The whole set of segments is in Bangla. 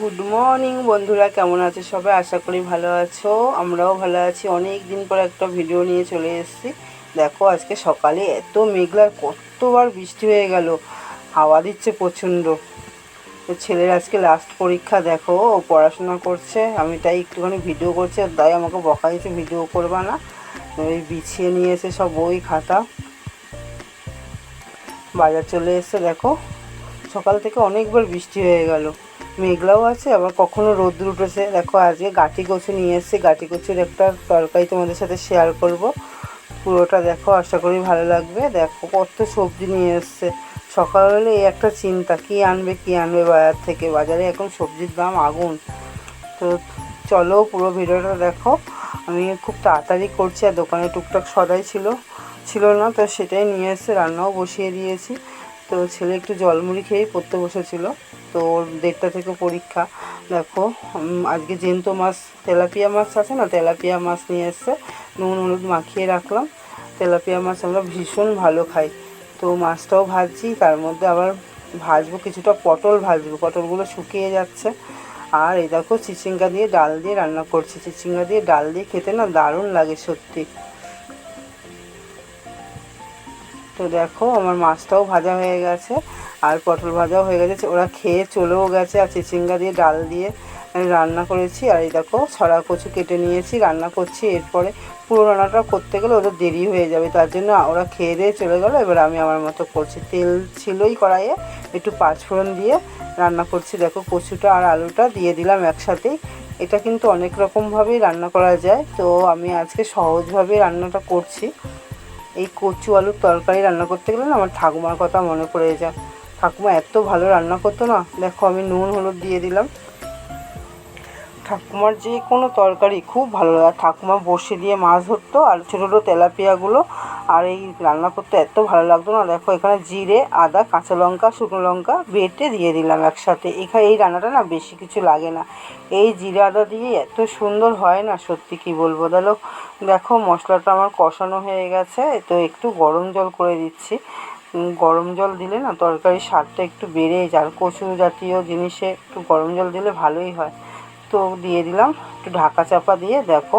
গুড মর্নিং বন্ধুরা, কেমন আছো সবাই? আশা করি ভালো আছো। আমরাও ভালো আছি। অনেক দিন পর একটা ভিডিও নিয়ে চলে এসেছি। দেখো, আজকে সকালে এত মেঘলা কতবার বৃষ্টি হয়ে গেল। হাওয়া দিচ্ছে প্রচণ্ড। তো ছেলের আজকে লাস্ট পরীক্ষা, দেখো, ও পড়াশোনা করছে। আমি তাই একটুখানি ভিডিও করছি, আর তাই আমাকে বকা দিচ্ছে ভিডিও করবা না। ওই বিছিয়ে নিয়ে এসে সব বই খাতা। বাজার চলে এসছে, দেখো। সকাল থেকে অনেকবার বৃষ্টি হয়ে গেল। মেঘলাও আছে, আবার কখনো রোদ্র উঠেছে। দেখো, আজকে গাটি কচু নিয়ে এসেছি। গাটি কচুর একটা তরকারি তোমাদের সাথে শেয়ার করব। পুরোটা দেখো, আশা করি ভালো লাগবে। দেখো, কত সবজি নিয়ে এসছে। সকাল হলে এই একটা চিন্তা, কি আনবে কি আনবে বাজার থেকে? বাজারে এখন সবজির দাম আগুন। তো চলো, পুরো ভিডিওটা দেখো। আমি খুব তাড়াতাড়ি করছি, আর দোকানে টুকটাক সদাই ছিল ছিল না, তো সেটাই নিয়ে এসে রান্নাও বসিয়ে দিয়েছি। তো ছেলে একটু জলমুড়ি খেয়েই পড়তে বসেছিল। তো ওর দেড়টা থেকে পরীক্ষা। দেখো আজকে জেন্ত মাছ, তেলাপিয়া মাছ আছে না? তেলাপিয়া মাছ নিয়ে এসছে। নুন হলুদ মাখিয়ে রাখলাম। তেলাপিয়া মাছ আমরা ভীষণ ভালো খাই। তো মাছটাও ভাজছি, তার মধ্যে আবার ভাজবো, কিছুটা পটল ভাজবো। পটলগুলো শুকিয়ে যাচ্ছে। আর এই দেখো, চিচিঙ্গা দিয়ে ডাল দিয়ে রান্না করছি। চিচিঙ্গা দিয়ে ডাল দিয়ে খেতে না দারুণ লাগে সত্যি। তো দেখো, আমার মাছটাও ভাজা হয়ে গেছে, আর পটল ভাজাও হয়ে গেছে। ওরা খেয়ে চলেও গেছে, আর চিচিঙ্গা দিয়ে, ডাল দিয়ে রান্না করেছি। আর এই দেখো, ছড়া কচু কেটে নিয়েছি, রান্না করছি। এরপরে পুরো রান্নাটা করতে গেলে ওদের দেরি হয়ে যাবে, তার জন্য ওরা খেয়ে দিয়ে চলে গেলো। এবার আমি আমার মতো করছি। তেল ছিলই কড়াইয়ে, একটু পাঁচফোড়ন দিয়ে রান্না করছি। দেখো, কচুটা আর আলুটা দিয়ে দিলাম একসাথেই। এটা কিন্তু অনেক রকমভাবেই রান্না করা যায়। তো আমি আজকে সহজভাবে রান্নাটা করছি। এই কচু আলুর তরকারি রান্না করতে গেলে না আমার ঠাকুমার কথা মনে পড়ে যায়। ঠাকুমা এত ভালো রান্না করতো না, দেখো আমি নুন, হলুদ দিয়ে দিলাম। ঠাকুমার যে কোনো তরকারি খুব ভালো লাগে। ঠাকুমা বসে দিয়ে মাছ ধরতো আর ছোটো ছোটো তেলাপিয়াগুলো আর এই রান্না করতে এত ভালো লাগতো না। দেখো, এখানে জিরে, আদা, কাঁচা লঙ্কা, শুকনো লঙ্কা বেটে দিয়ে দিলাম একসাথে। এখানে এই রান্নাটা না বেশি কিছু লাগে না। এই জিরে, আদা দিয়ে এত সুন্দর হয় না, সত্যি কি বলব? দেখো দেখো, মশলাটা আমার কষানো হয়ে গেছে, তো একটু গরম জল করে দিচ্ছি। গরম জল দিলে না তরকারির স্বাদটা একটু বেড়ে যায়। কচু জাতীয় জিনিসে একটু গরম জল দিলে ভালোই হয়। তো দিয়ে দিলাম, একটু ঢাকা চাপা দিয়ে দেখো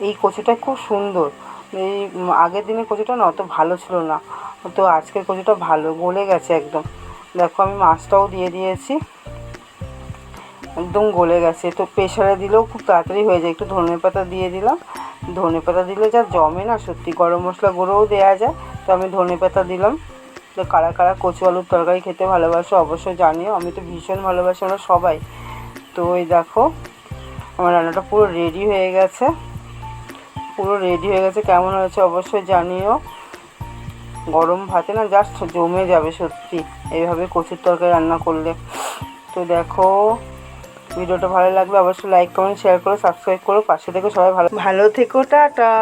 এই কচুটা খুব সুন্দর। এই আগের দিনের কচুটা না অত ভালো ছিল না। তো আজকের কচুটা ভালো, গলে গেছে একদম। দেখো আমি মাছটাও দিয়ে দিয়েছি। একদম গলে গেছে। তো প্রেশারে দিলেও খুব তাড়াতাড়ি হয়ে যায়। একটু ধনে পাতা দিয়ে দিলাম। ধনে পাতা দিলে যা জমে না, সত্যি গরম মশলা গুঁড়োও দেওয়া যায়। তো আমি ধনে পাতা দিলাম। তো কারা কারা কচু আলুর তরকারি খেতে ভালোবাসো অবশ্যই জানিও। আমি তো ভীষণ ভালোবাসি আমরা সবাই। তো ওই দেখো, আমার রান্নাটা পুরো রেডি হয়ে গেছে। পুরো রেডি হয়ে গেছে। কেমন হয়েছে অবশ্যই জানিও। গরম ভাতে না জাস্ট জমে যাবে সত্যি। এইভাবে কচুর তরকারি রান্না করলে। তো দেখো, ভিডিওটা ভালো লাগলে অবশ্যই লাইক কমেন্ট শেয়ার করো সাবস্ক্রাইব করো। পাশে থেকে সবাই ভালো ভালো থেকো, টাটা।